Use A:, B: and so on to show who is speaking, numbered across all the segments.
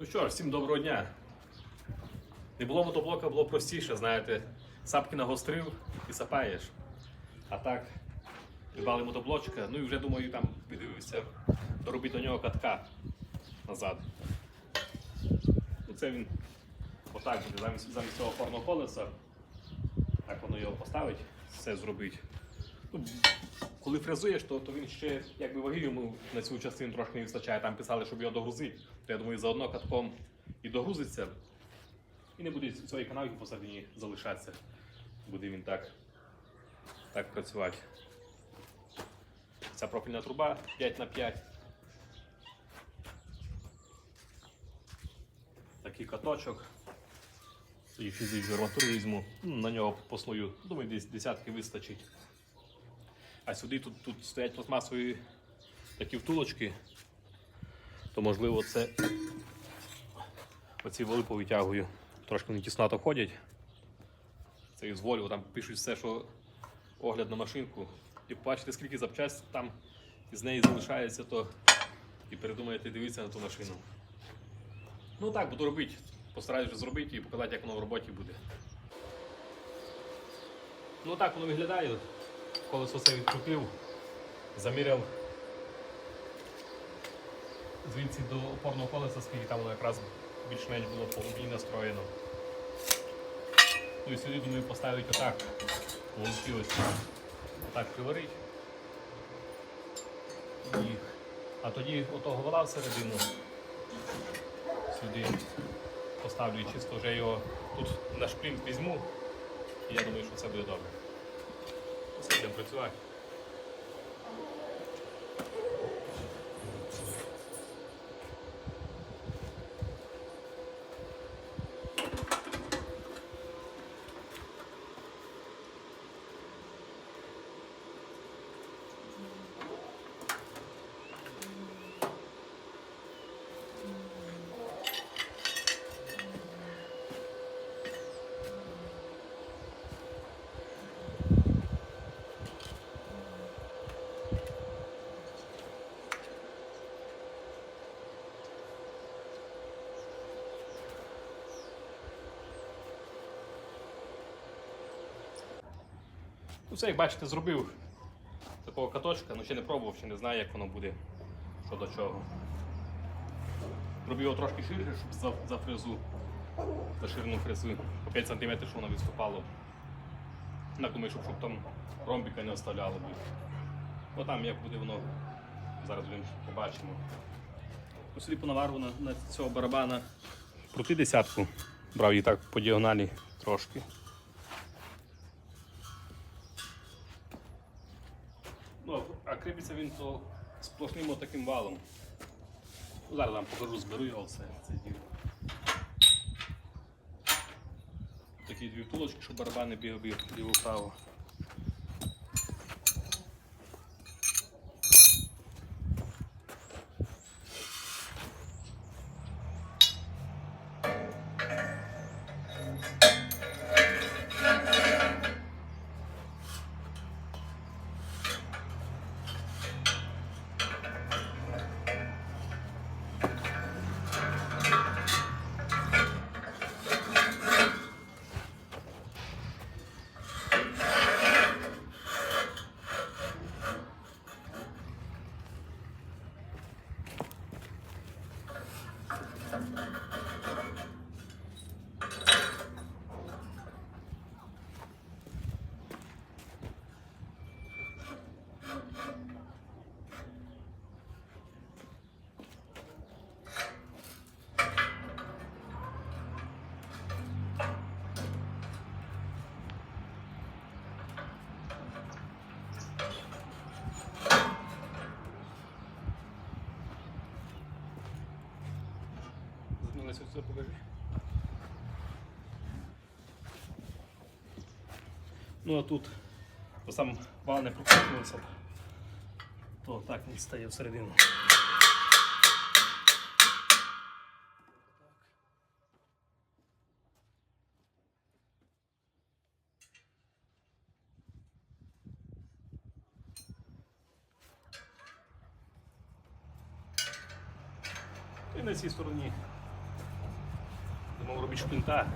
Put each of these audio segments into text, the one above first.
A: Ну що ж, всім доброго дня. Не було мотоблока, було простіше, знаєте, сапки нагострив і сапаєш. А так, придбали мотоблочка, ну і вже думаю, там підивився доробити до нього катка назад. Ну це він отак буде, замість, замість цього опорного колеса. Так воно його поставить, все зробить. Ну, коли фрезуєш, то, то він ще якби ваги йому на цю частину трошки не вистачає. Там писали, щоб його догрузити. То я думаю, заодно катком і догрузиться. І не буде цієї канавки посередині залишатися. Буде він так, так працювати. Ця профільна труба 5 на 5 Такий каточок. І фізичну арматуру візьму. На нього послою. Думаю, десь десятки вистачить. А сюди тут, тут стоять пластмасові такі втулочки, то можливо це оці воли повитягую. Трошки вони тіснато ходять. Це із Volvo, там пишуть все, що огляд на машинку. І побачите, скільки запчасть там із неї залишається, то і передумаєте дивитися на ту машину. Ну так, буду робити. Постараюсь зробити і показати, як воно в роботі буде. Ну так воно виглядає. Колесо це відкрутив, заміряв звідси до опорного колеса, скільки там воно якраз більш-менш було по глибині настроєно. Ну і сюди думаю поставити отак. Волоски ось отак приварить. І... А тоді отого вола всередину сюди поставлю чисто вже його тут на шплінт візьму. І я думаю, що це буде добре. Будемо працювати. Ну все, як бачите, зробив такого каточка, ну ще не пробував, ще не знаю, як воно буде, що до чого. Зробив його трошки ширше, щоб за, за фрезу, за ширину фрези, по 5 см, щоб воно відступало. Так думаю, щоб, щоб там ромбіка не оставляло. би. Бо там як буде воно, зараз будемо побачимо. Сюди по навару на, на цього барабана крути десятку. Брав її так по діагоналі трошки. Ну, а кріпиться він то сплошним таким валом. Зараз вам покажу, зберу його все. Це діло. Такі дві втулочки, щоб барабани бігав ліво-право. Звернулися сюди покажи. Ну а тут, бо сам вал не то так він стає всередину. І на цій стороні мав робити шпинта,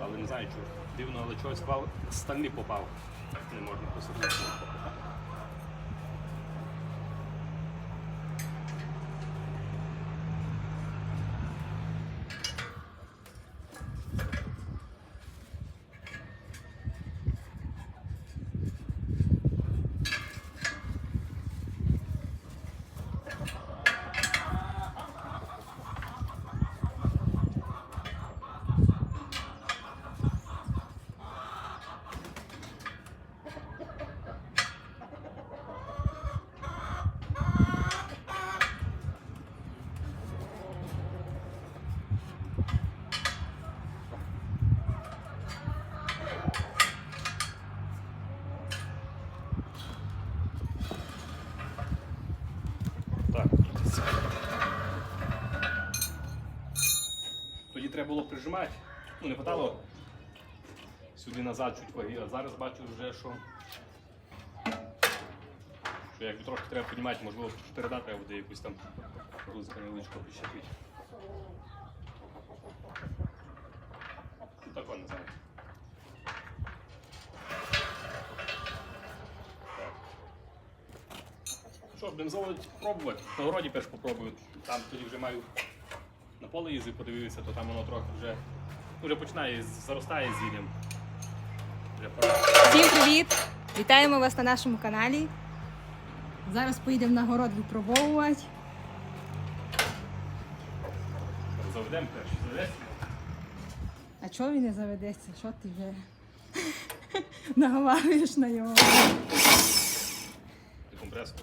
A: але не знаю чого. Дивно, але чогось стальний попав. Не можна посадити. Так, крутиться. Тоді треба було прижимати. Ну, не хватало сюди назад чуть ваги, а зараз бачу вже, що, що якби трошки треба піднімати, можливо, штереда треба буде якусь там грузика невеличко прищепити. Ну, так не знаю. Що, заводити пробувати. На городі перш попробую. Там тоді вже маю поле їздив, подивився, то там воно трохи вже, вже починає заростає зіллям.
B: Всім привіт! Вітаємо вас на нашому каналі. Зараз поїдемо на город випробовувати.
A: Заведемо перш. Заведемо?
B: А чого він не заведеться? Що ти вже наговарюєш на його?
A: Декомпресор.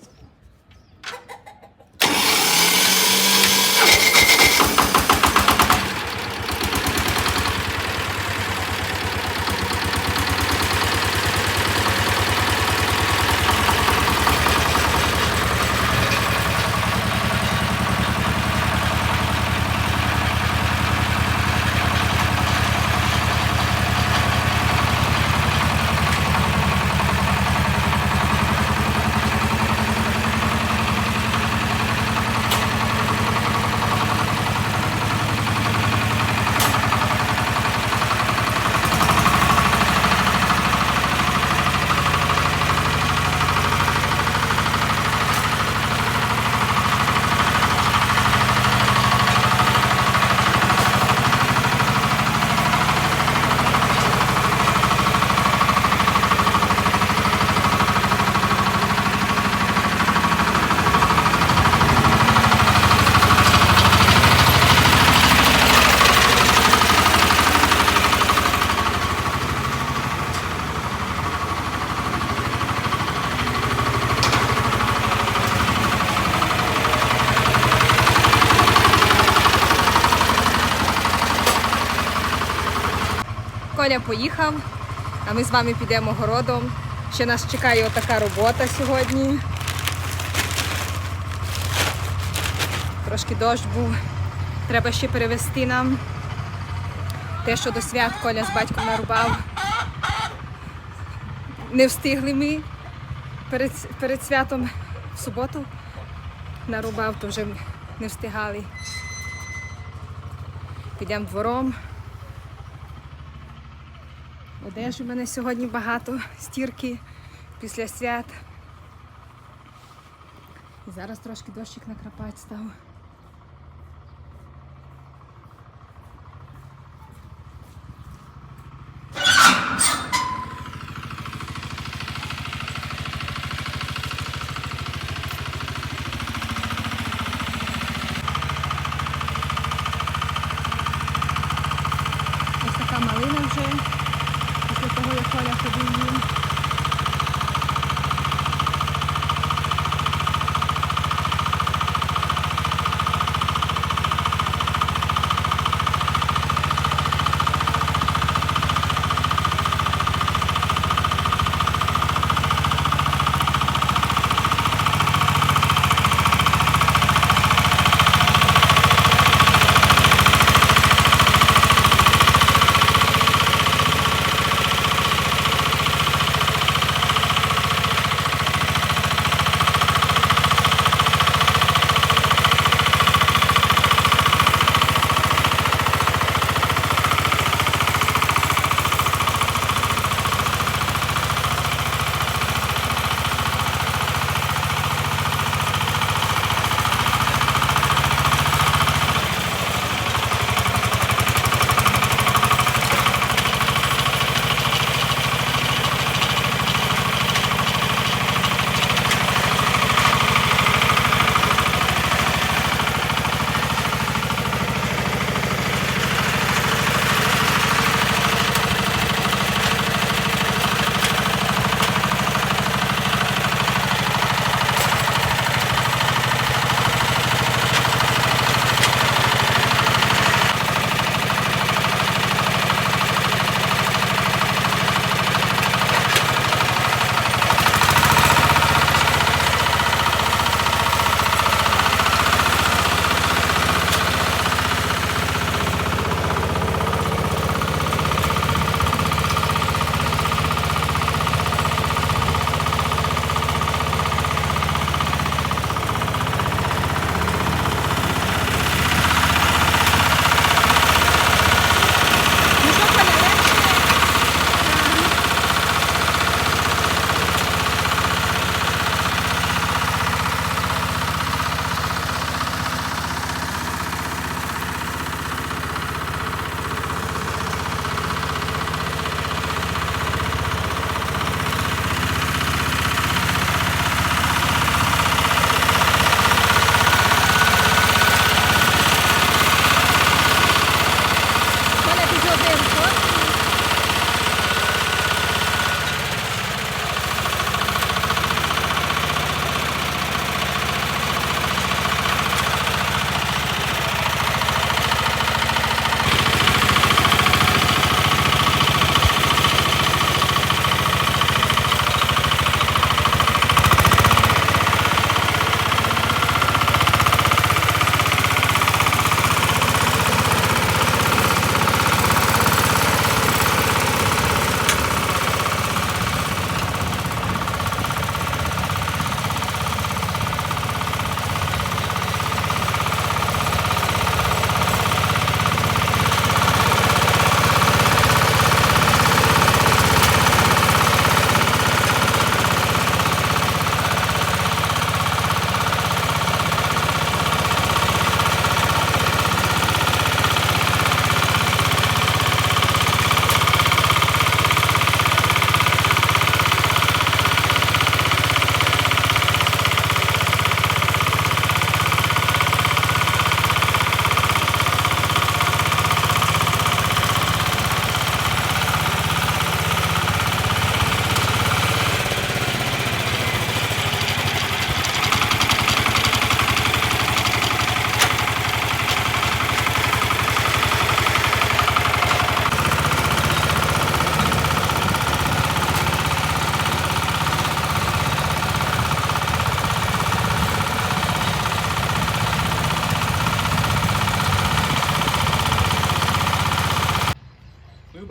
B: Коля поїхав, а ми з вами підемо городом. Ще нас чекає отака робота сьогодні. Трошки дощ був. Треба ще перевести нам те, що до свят Коля з батьком нарубав. Не встигли ми перед, перед святом в суботу нарубав, то вже не встигали. Підемо двором. Одежі в мене сьогодні багато, стірки після свят. І зараз трошки дощик накрапати став.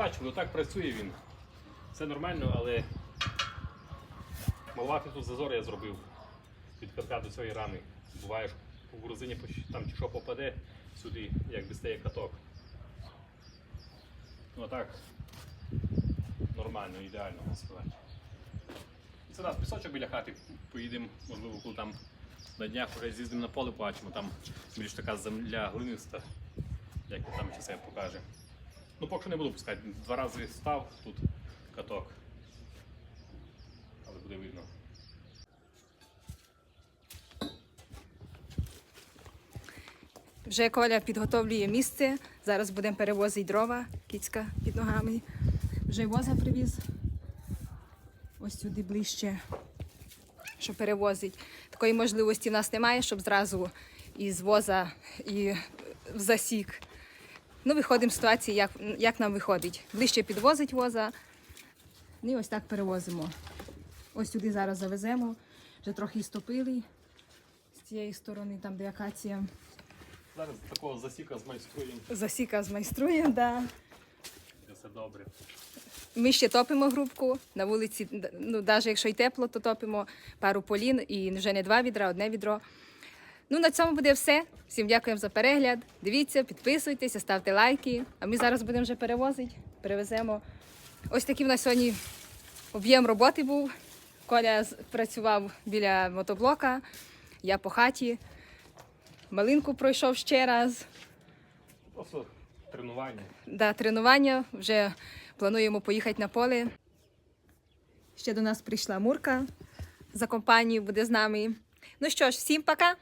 A: Побачили. Отак працює він. Все нормально, але малувати тут зазор я зробив від катка до цієї рани. Буває, що резині поч- там чи що попаде сюди, як дістає каток. Ну а так нормально, ідеально сказати. Це раз пісочок біля хати поїдемо, можливо, коли там на днях вже з'їздимо на поле, побачимо, там більш така земля глиниста, як там ще себе покаже. Ну, поки що не буду пускати. Два рази став тут каток. Але буде видно.
B: Вже Коля підготовлює місце. Зараз будемо перевозити дрова, кіцька під ногами. Вже воза привіз. Ось сюди ближче, що перевозить. Такої можливості в нас немає, щоб зразу із воза і в засік. Ну, виходимо з ситуації, як, як нам виходить. Ближче підвозить воза. Ну, І ось так перевозимо. Ось сюди зараз завеземо. Вже трохи стопили з цієї сторони, там де акація.
A: Зараз такого засіка змайструємо,
B: Засіка змайструє, да.
A: все добре.
B: Ми ще топимо грубку на вулиці. Ну, навіть якщо й тепло, то топимо пару полін і вже не два відра, одне відро. Ну, на цьому буде все. Всім дякуємо за перегляд. Дивіться, підписуйтеся, ставте лайки. А ми зараз будемо вже перевозити, перевеземо. Ось такий в нас сьогодні об'єм роботи був. Коля працював біля мотоблока, я по хаті. Малинку пройшов ще раз.
A: Просто тренування.
B: Да, тренування. Вже плануємо поїхати на поле. Ще до нас прийшла Мурка за компанію, буде з нами. Ну що ж, всім пока!